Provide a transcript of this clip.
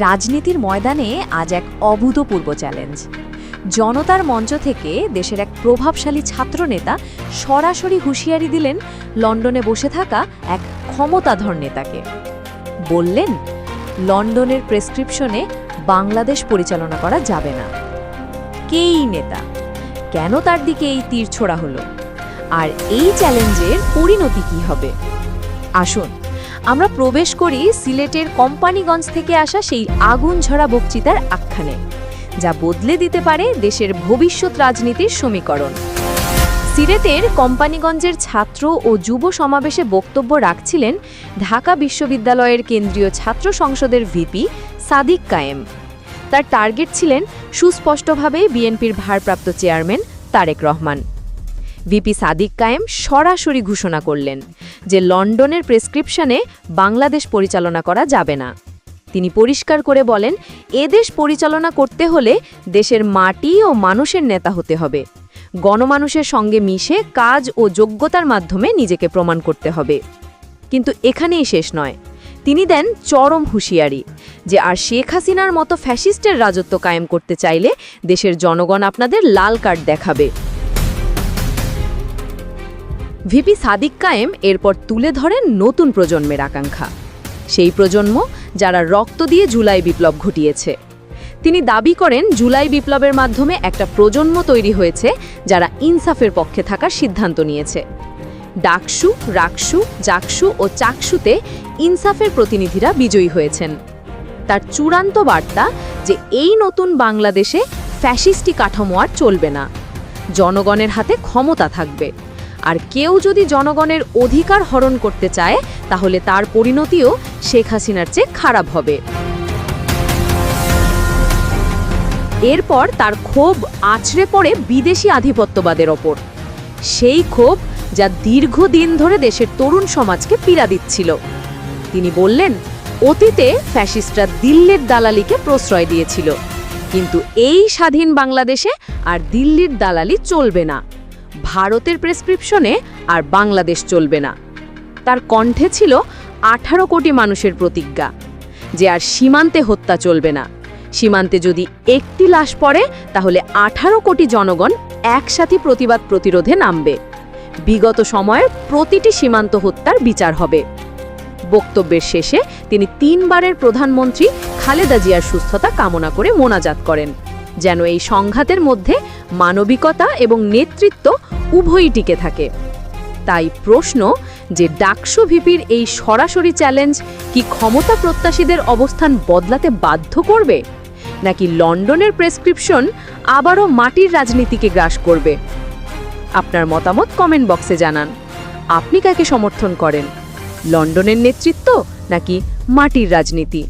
রাজনীতির ময়দানে আজ এক অভূতপূর্ব চ্যালেঞ্জ। জনতার মঞ্চ থেকে দেশের এক প্রভাবশালী ছাত্রনেতা সরাসরি হুঁশিয়ারি দিলেন লন্ডনে বসে থাকা এক ক্ষমতাধর নেতাকে। বললেন, লন্ডনের প্রেসক্রিপশনে বাংলাদেশ পরিচালনা করা যাবে না। কেই নেতা? কেন তার দিকে এই তীর ছোড়া হলো? আর এই চ্যালেঞ্জের পরিণতি কি হবে? আসুন আমরা প্রবেশ করি সিলেটের কোম্পানিগঞ্জ থেকে আসা সেই আগুন ঝরা বক্তৃতার আখ্যানে, যা বদলে দিতে পারে দেশের ভবিষ্যৎ রাজনীতির সমীকরণ। সিলেটের কোম্পানিগঞ্জের ছাত্র ও যুব সমাবেশে বক্তব্য রাখছিলেন ঢাকা বিশ্ববিদ্যালয়ের কেন্দ্রীয় ছাত্র সংসদের ভিপি সাদিক কায়েম। তার টার্গেট ছিলেন সুস্পষ্টভাবে বিএনপির ভারপ্রাপ্ত চেয়ারম্যান তারেক রহমান। ভিপি সাদিক কায়েম সরাসরি ঘোষণা করলেন যে লন্ডনের প্রেসক্রিপশনে বাংলাদেশ পরিচালনা করা যাবে না। তিনি পরিষ্কার করে বলেন এদেশ পরিচালনা করতে হলে দেশের মাটি ও মানুষের নেতা হতে হবে। গণমানুষের সঙ্গে মিশে কাজ ও যোগ্যতার মাধ্যমে নিজেকে প্রমাণ করতে হবে। কিন্তু এখানেই শেষ নয়। তিনি দেন চরম হুঁশিয়ারি যে, আর শেখ হাসিনার মতো ফ্যাসিস্টের রাজত্ব কায়েম করতে চাইলে দেশের জনগণ আপনাদের লাল কার্ড দেখাবে। ভিপি সাদিক কায়েম এরপর তুলে ধরেন নতুন প্রজন্মের আকাঙ্ক্ষা। সেই প্রজন্ম যারা রক্ত দিয়ে জুলাই বিপ্লব ঘটিয়েছে। তিনি দাবি করেন, জুলাই বিপ্লবের মাধ্যমে একটা প্রজন্ম তৈরি হয়েছে যারা ইনসাফের পক্ষে থাকার সিদ্ধান্ত নিয়েছে। ডাকসু, রাকসু, জাকসু ও চাকসুতে ইনসাফের প্রতিনিধিরা বিজয়ী হয়েছেন। তার চূড়ান্ত বার্তা যে এই নতুন বাংলাদেশে ফ্যাসিস্টি কাঠামো আর চলবে না। জনগণের হাতে ক্ষমতা থাকবে। আর কেউ যদি জনগণের অধিকার হরণ করতে চায়, তাহলে তার পরিণতিও শেখ হাসিনার চেয়ে খারাপ হবে। এরপর তার ক্ষোভ আছড়ে পড়ে বিদেশি আধিপত্যবাদের ওপর। সেই ক্ষোভ যা দীর্ঘদিন ধরে দেশের তরুণ সমাজকে পীড়া দিচ্ছিল। তিনি বললেন, অতীতে ফ্যাসিস্টরা দিল্লির দালালিকে প্রশ্রয় দিয়েছিল। কিন্তু এই স্বাধীন বাংলাদেশে আর দিল্লির দালালি চলবে না। ভারতের প্রেসক্রিপশনে আর বাংলাদেশ চলবে না। তার কণ্ঠে ছিল আঠারো কোটি মানুষের প্রতিজ্ঞা যে আর সীমান্তে হত্যা চলবে না। সীমান্তে যদি একটি লাশ পড়ে, তাহলে আঠারো কোটি জনগণ একসাথে প্রতিবাদ প্রতিরোধে নামবে। বিগত সময়ের প্রতিটি সীমান্ত হত্যার বিচার হবে। বক্তব্যের শেষে তিনি তিনবারের প্রধানমন্ত্রী খালেদা জিয়ার সুস্থতা কামনা করে মোনাজাত করেন, যেন এই সংঘাতের মধ্যে মানবিকতা এবং নেতৃত্ব উভয়ই টিকে থাকে। তাই প্রশ্ন যে ডাকসু ভিপির এই সরাসরি চ্যালেঞ্জ কি ক্ষমতা প্রত্যাশীদের অবস্থান বদলাতে বাধ্য করবে? নাকি লন্ডনের প্রেসক্রিপশন আবারও মাটির রাজনীতিকে গ্রাস করবে? আপনার মতামত কমেন্ট বক্সে জানান। আপনি কাকে সমর্থন করেন? লন্ডনের নেতৃত্ব নাকি মাটির রাজনীতি?